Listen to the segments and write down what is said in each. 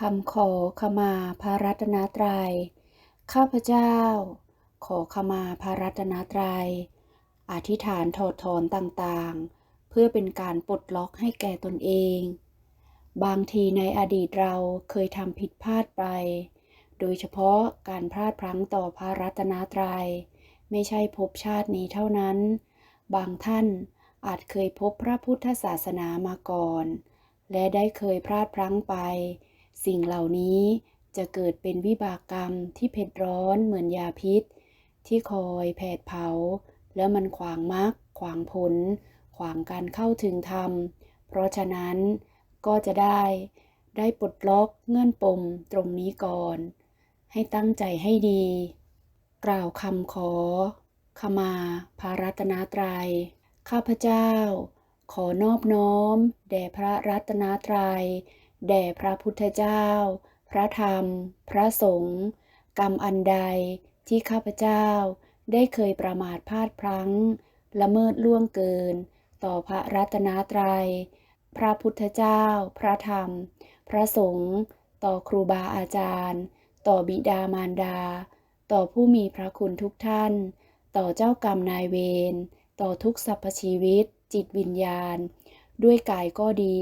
คำขอขมาพระรัตนตรัย ข้าพเจ้า ขอขมาพระรัตนตรัย อธิษฐานถอดถอนต่างๆ เพื่อเป็นการปลดล็อกให้แก่ตนเอง บางทีในอดีตเราเคยทำผิดพลาดไป โดยเฉพาะการพลาดพลั้งต่อพระรัตนตรัย ไม่ใช่พบชาตินี้เท่านั้น บางท่านอาจเคยพบพระพุทธศาสนามาก่อน และได้เคยพลาดพลั้งไป สิ่งเหล่านี้จะเกิดเป็นวิบากกรรมที่เผ็ดร้อนเหมือนยาพิษ ที่คอยแผดเผา แล้วมันขวางมรรคขวางผล ขวางการเข้าถึงธรรม เพราะฉะนั้นก็จะได้ได้ปลดล็อกเงื่อนปมตรงนี้ก่อน ให้ตั้งใจให้ดี กล่าวคำขอ ขมาพระรัตนตรัย ข้าพเจ้า ขอนอบน้อม แด่พระรัตนตรัย แด่พระพุทธเจ้า พระธรรม พระสงฆ์กรรมอันใดที่ข้าพเจ้าได้เคยประมาทพลาดพลั้ง ละเมิดล่วงเกิน ต่อพระรัตนตรัย พระพุทธเจ้า พระธรรม พระสงฆ์ต่อครูบาอาจารย์ ต่อบิดามารดา ต่อผู้มีพระคุณทุกท่าน ต่อเจ้ากรรมนายเวรต่อทุกสรรพชีวิต จิตวิญญาณ ด้วยกายก็ดี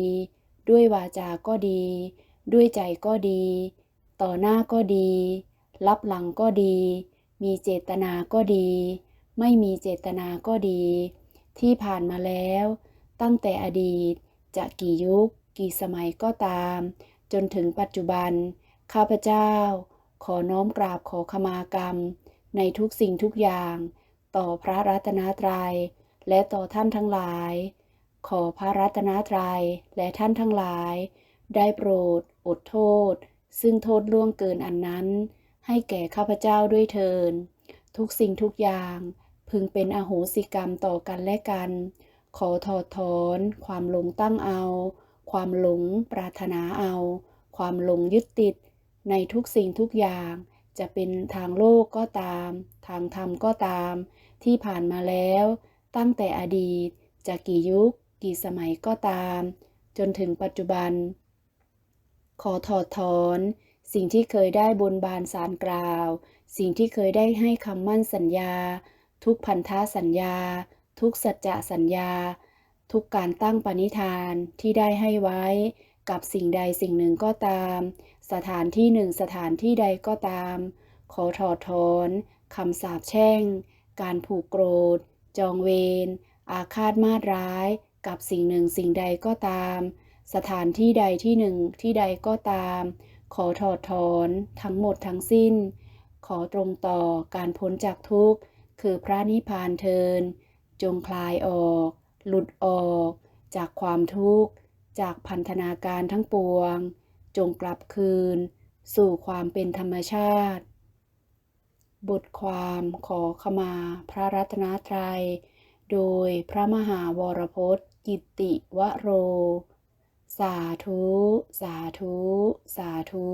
ด้วยวาจาก็ดี ด้วยใจก็ดี ต่อหน้าก็ดี รับหลังก็ดี มีเจตนาก็ดี ไม่มีเจตนาก็ดี ที่ผ่านมาแล้ว ตั้งแต่อดีตจะกี่ยุค กี่สมัยก็ตาม จนถึงปัจจุบัน ข้าพเจ้า ขอน้อมกราบขอขมากรรม ในทุกสิ่งทุกอย่าง ต่อพระรัตนตรัยและต่อท่านทั้งหลาย ขอพระรัตนตรัยและท่านทั้งหลาย ได้โปรด อดโทษ ซึ่งโทษล่วงเกินอันนั้น ให้แก่ข้าพเจ้าด้วยเทิน ทุกสิ่งทุกอย่างพึงเป็นอโหสิกรรมต่อกันและกัน ขอถอดถอน ความหลงตั้งเอา ความหลงปรารถนาเอา ความหลงยึดติด ในทุกสิ่งทุกอย่าง จะเป็นทางโลกก็ตาม ทางธรรมก็ตาม ที่ผ่านมาแล้ว ตั้งแต่อดีตจะกี่ยุค กี่สมัยก็ตาม จนถึงปัจจุบัน ขอถอดถอน สิ่งที่เคยได้บนบานสารกล่าว สิ่งที่เคยได้ให้คำมั่นสัญญา ทุกพันธะสัญญา ทุกสัจจะสัญญา ทุกการตั้งปณิธานที่ได้ให้ไว้ กับสิ่งใดสิ่งหนึ่งก็ตาม สถานที่หนึ่งสถานที่ใดก็ตาม ขอถอดถอนคำสาปแช่ง การผูกโกรธ จองเวรอาฆาตมาตร้าย กับสิ่งหนึ่งสิ่งใดก็ตาม สถานที่ใดที่หนึ่งที่ใดก็ตาม ขอถอดถอนทั้งหมดทั้งสิ้น ขอตรงต่อการพ้นจากทุกข์ คือพระนิพพานเทิน จงคลายออก หลุดออก จากความทุกข์ จากพันธนาการทั้งปวง จงกลับคืน สู่ความเป็นธรรมชาติ บทความขอขมาพระรัตนตรัยโดยพระมหาวรพจน์ กิตติวโร สาธุ สาธุ สาธุ